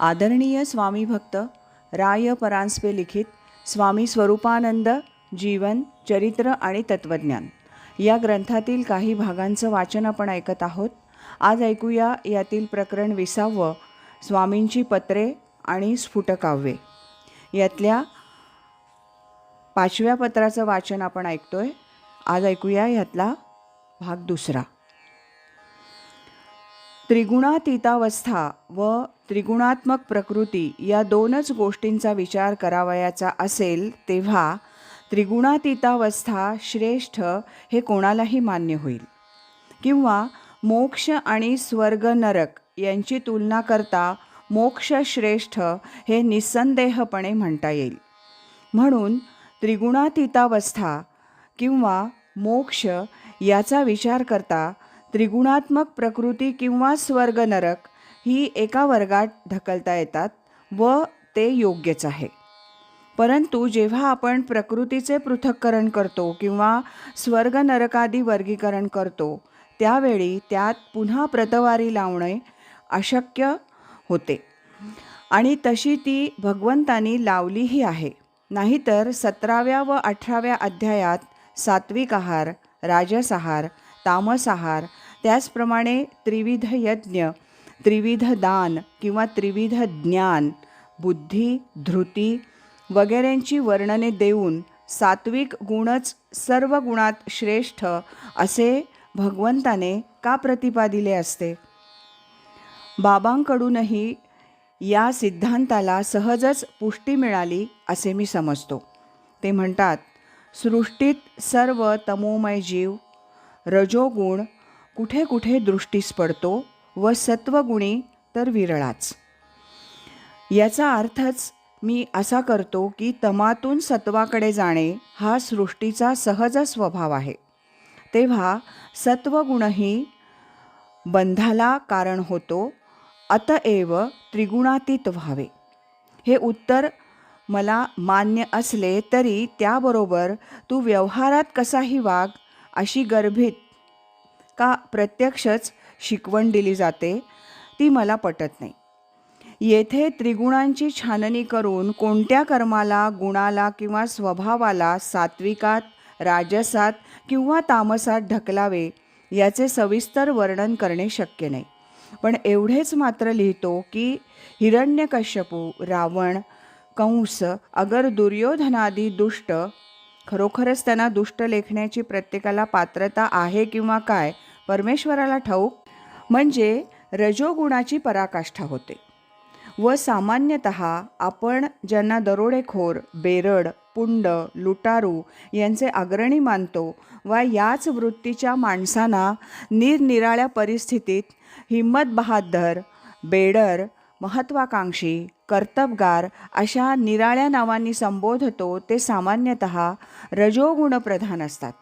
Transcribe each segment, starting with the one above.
आदरणीय स्वामी भक्त राय परांजपे लिखित स्वामी स्वरूपानंद जीवन चरित्र आणि तत्त्वज्ञान या ग्रंथातील काही भागांचं वाचन आपण ऐकत आहोत. आज ऐकूया यातील प्रकरण विसावं स्वामींची पत्रे आणि स्फुटकाव्ये. यातल्या पाचव्या पत्राचं वाचन आपण ऐकतोय. आज ऐकूया यातला भाग दुसरा. त्रिगुणातीतावस्था व त्रिगुणात्मक प्रकृती या दोनच गोष्टींचा विचार करावयाचा असेल तेव्हा त्रिगुणातीतावस्था श्रेष्ठ हे कोणालाही मान्य होईल. किंवा मोक्ष आणि स्वर्ग नरक यांची तुलना करता मोक्ष श्रेष्ठ हे निस्संदेहपणे म्हणता येईल. म्हणून त्रिगुणातीतावस्था किंवा मोक्ष याचा विचार करता त्रिगुणात्मक प्रकृती किंवा स्वर्ग नरक ही एका वर्गात ढकलता येतात व ते योग्यच आहे. परंतु जेव्हा आपण प्रकृतीचे पृथक्करण करतो किंवा स्वर्ग नरकादी वर्गीकरण करतो त्यावेळी त्यात पुन्हा प्रतवारी लावणे अशक्य होते. आणि तशी ती भगवंतानी लावलीही आहे. नाहीतर सतराव्या व अठराव्या अध्यायात सात्विक आहार राजस आहार तामस आहार त्याचप्रमाणे त्रिविध यज्ञ त्रिविध दान किंवा त्रिविध ज्ञान बुद्धी धृती वगैरेंची वर्णने देऊन सात्विक गुणच सर्व गुणात श्रेष्ठ असे भगवंताने का प्रतिपादिले असते? बाबांकडूनही या सिद्धांताला सहजच पुष्टी मिळाली असे मी समजतो. ते म्हणतात सृष्टीत सर्व तमोमय जीव रजोगुण कुठे कुठे दृष्टीस पडतो? व सत्वगुणी तर विरळाच. याचा अर्थच मी असा करतो की तमातून सत्वाकडे जाणे हा सृष्टीचा सहज स्वभाव आहे. तेव्हा सत्वगुणही बंधाला कारण होतो अतएव त्रिगुणातीत व्हावे. हे उत्तर मला मान्य असले तरी त्याबरोबर तू व्यवहारात कसाही वाग अशी गर्भित का प्रत्यक्षच शिकवण दिली जाते ती मला पटत नाही. येथे त्रिगुणांची छाननी करून कोणत्या कर्माला गुणाला किंवा स्वभावाला सात्विकात राजसात किंवा तामसात ढकलावे याचे सविस्तर वर्णन करणे शक्य नाही. पण एवढेच मात्र लिहितो की हिरण्यकश्यपू रावण कंस अगर दुर्योधनादी दुष्ट खरोखरच त्यांना दुष्ट लेखण्याची प्रत्येकाला पात्रता आहे किंवा काय परमेश्वराला ठाऊक म्हणजे रजोगुणाची पराकाष्ठा होते. व सामान्यतः आपण ज्यांना दरोडेखोर बेरड पुंड लुटारू यांचे अग्रणी मानतो वा याच वृत्तीच्या माणसांना निरनिराळ्या परिस्थितीत हिम्मत बहादर बेडर महत्त्वाकांक्षी कर्तबगार अशा निराळ्या नावांनी संबोधतो ते सामान्यतः रजोगुणप्रधान असतात.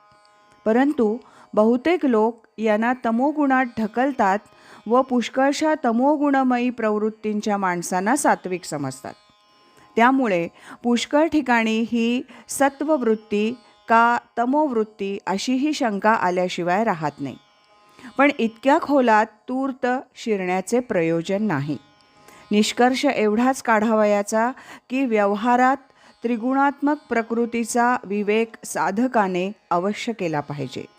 परंतु बहुतेक लोक यांना तमोगुणात ढकलतात व पुष्कळशा तमोगुणमयी प्रवृत्तींच्या माणसांना सात्विक समजतात. त्यामुळे पुष्कळ ठिकाणी ही सत्ववृत्ती का तमोवृत्ती अशीही शंका आल्याशिवाय राहत नाही. पण इतक्या खोलात तूर्त शिरण्याचे प्रयोजन नाही. निष्कर्ष एवढाच काढावयाचा की व्यवहारात त्रिगुणात्मक प्रकृतीचा विवेक साधकाने अवश्य केला पाहिजे.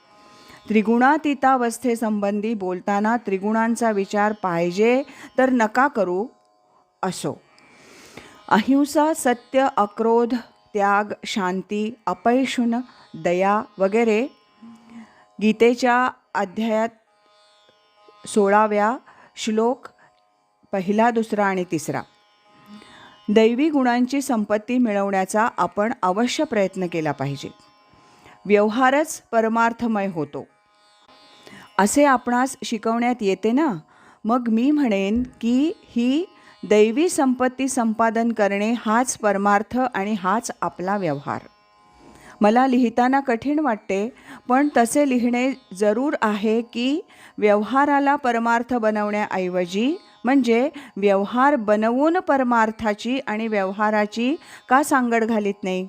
त्रिगुणातीतावस्थेसंबंधी बोलताना त्रिगुणांचा विचार पाहिजे तर नका करू असो. अहिंसा सत्य अक्रोध त्याग शांती अपैशुन दया वगैरे गीतेच्या अध्यायात सोळाव्या श्लोक पहिला दुसरा आणि तिसरा. दैवी गुणांची संपत्ती मिळवण्याचा आपण अवश्य प्रयत्न केला पाहिजे. व्यवहारच परमार्थमय होतो. असे आपणास शिकवण्यात येते ना? मग मी म्हणेन की ही दैवी संपत्ती संपादन करणे हाच परमार्थ आणि हाच आपला व्यवहार. मला लिहिताना कठीण वाटते पण तसे लिहिणे जरूर आहे की व्यवहाराला परमार्थ बनवण्याऐवजी म्हणजे व्यवहार बनवून परमार्थाची आणि व्यवहाराची का सांगड घालीत नाही?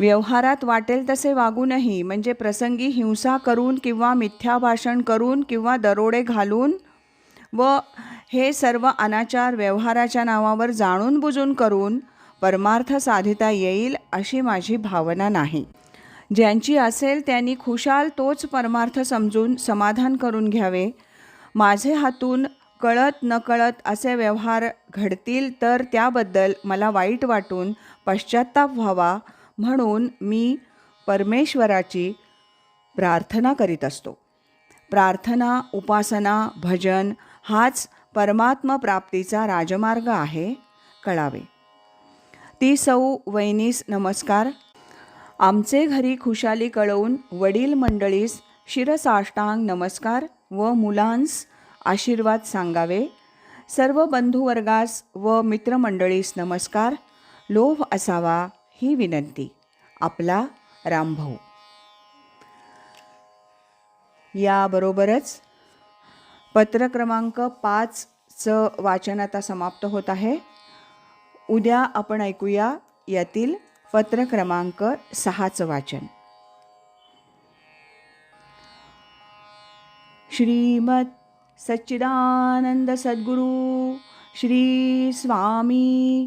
व्यवहारात वाटेल तसे वागूनही म्हणजे प्रसंगी हिंसा करून किंवा मिथ्या भाषण करून किंवा दरोडे घालून व हे सर्व अनाचार व्यवहाराच्या नावावर जाणून बुजून करून परमार्थ साधिता येईल अशी माझी भावना नाही. ज्यांची असेल त्यांनी खुशाल तोच परमार्थ समजून समाधान करून घ्यावे. माझे हातून कळत नकळत असे व्यवहार घडतील तर त्याबद्दल मला वाईट वाटून पश्चाताप व्हावा. म्हणून मी परमेश्वराची प्रार्थना करीत असतो. प्रार्थना उपासना भजन हाच परमात्म प्राप्तीचा राजमार्ग आहे कळावे. ती सौ वैनीस नमस्कार. आमचे घरी खुशाली कळवून वडील मंडळीस शिरसाष्टांग नमस्कार व मुलांस आशीर्वाद सांगावे. सर्व बंधुवर्गास व मित्रमंडळीस नमस्कार. लोभ असावा. ही विनंती. आपला रामभाऊ. याबरोबरच पत्र क्रमांक पाचचं वाचन आता समाप्त होत आहे. उद्या आपण ऐकूया यातील पत्र क्रमांक सहाचं वाचन. श्रीमत सच्चिदानंद सद्गुरु श्री स्वामी